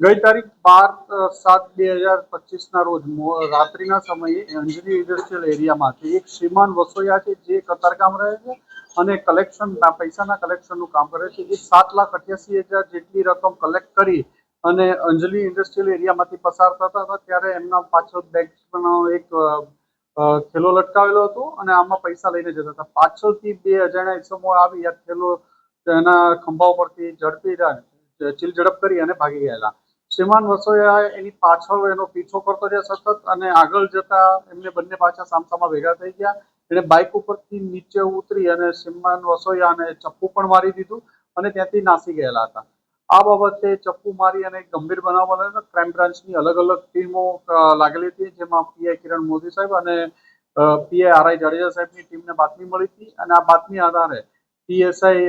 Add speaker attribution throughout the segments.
Speaker 1: ગઈ તારીખ બાર સાત બે હજાર પચીસના રોજ રાત્રિના સમયે અંજની ઇન્ડસ્ટ્રીયલ એરિયામાંથી એક શ્રીમાન વસોયા છે જે કતારગામ રહે છે અને કલેક્શન પૈસાના કલેક્શનનું કામ કરે છે. એ સાત લાખ અઠ્યાસી હજાર જેટલી રકમ કલેક્ટ કરી અને અંજલી ઇન્ડસ્ટ્રીયલ એરિયામાંથી પસાર થતા હતા ત્યારે એમના પાછળ બેગનો એક થેલો લટકાવેલો હતો અને આમાં પૈસા લઈને જતા હતા. પાછળથી બે અજાણ્યા ઇસમો આવી આ થેલો એના ખંભા ઉપરથી ઝડપી ચીલ ઝડપ કરી અને ભાગી ગયેલા. શ્રીમાન વસોયા એની પાછળ એનો પીછો કરતો રહ્યા સતત અને આગળ જતા એમને બંને પાછા સામસામા ભેગા થઈ ગયા. એણે બાઇક ઉપરથી નીચે ઉતરી અને શ્રીમાન વસોયાને ચપ્પુ પણ મારી દીધું અને ત્યાંથી નાસી ગયેલા હતા. આ બાબતે ચપ્પુ મારી અને ગંભીર બનાવ બનેલો. ક્રાઇમ બ્રાન્ચની અલગ અલગ ટીમો લાગેલી હતી, જેમાં પીઆઈ કિરણ મોદી સાહેબ અને પીઆઈ આરઆઈ જાડેજા સાહેબની ટીમને બાતમી મળી હતી અને આ બાતમી આધારે પીએસઆઈ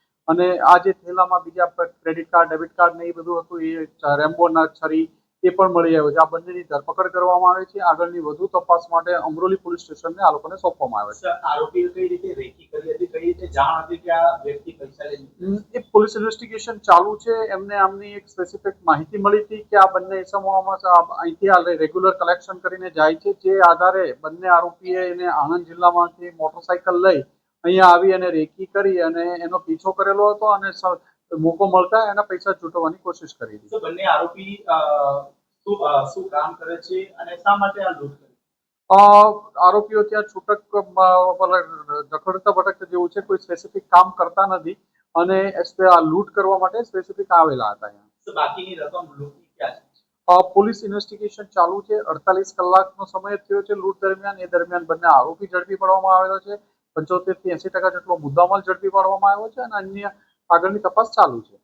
Speaker 1: અને આ જે થેલામાં બીજા ક્રેડિટ કાર્ડ ડેબિટ કાર્ડ ને એ બધું હતું એ રેમ્બોના છરી એ પણ મળી આવ્યો છે. આ બંનેની ધરપકડ કરવામાં આવે છે. આગળની વધુ તપાસ માટે અમરોલી પોલીસ સ્ટેશનને આ લોકોને સોંપવામાં આવે છે.
Speaker 2: આરોપીએ કઈ રીતે રેકી કરી હતી? કઈ રીતે જાણ હતી કે આ વ્યક્તિ પૈસા
Speaker 1: લઈ એ પોલીસ ઇન્વેસ્ટિગેશન ચાલુ છે. એમને આમની એક સ્પેસિફિક માહિતી મળી હતી કે આ બંને ઇસમોમાં અહીંથી આ રેગ્યુલર કલેક્શન કરીને જાય છે. જે આધારે બંને આરોપીએ એને આણંદ જિલ્લામાંથી મોટરસાયકલ લઈ અહીંયા આવી અને રેકી કરી અને એનો પીછો કરેલો હતો અને મોકો મળતા એના પૈસા છૂટવાની કોશિશ કરી હતી
Speaker 2: બંને આરોપી શું કામ કરે છે અને શા માટે આ લૂંટ
Speaker 1: આરોપીઓ ત્યાં છૂટક રખડતા ભટકતા જેવું છે કોઈ સ્પેસિફિક કામ કરતા નથી અને આ લૂંટ કરવા માટે સ્પેસિફિક આવેલા હતા અહીંયા.
Speaker 2: બાકીની રકમ લૂંટી ક્યાં છે?
Speaker 1: પોલીસ ઇન્વેસ્ટિગેશન ચાલુ છે અડતાલીસ કલાકનો સમય થયો છે લૂંટ દરમિયાન એ દરમિયાન બંને આરોપી ઝડપી પડવામાં આવેલો છે. પંચોતેરથી એસી ટકા જેટલો મુદ્દામાલ ઝડપી પાડવામાં આવ્યો છે અને અન્ય આગળની તપાસ ચાલુ છે.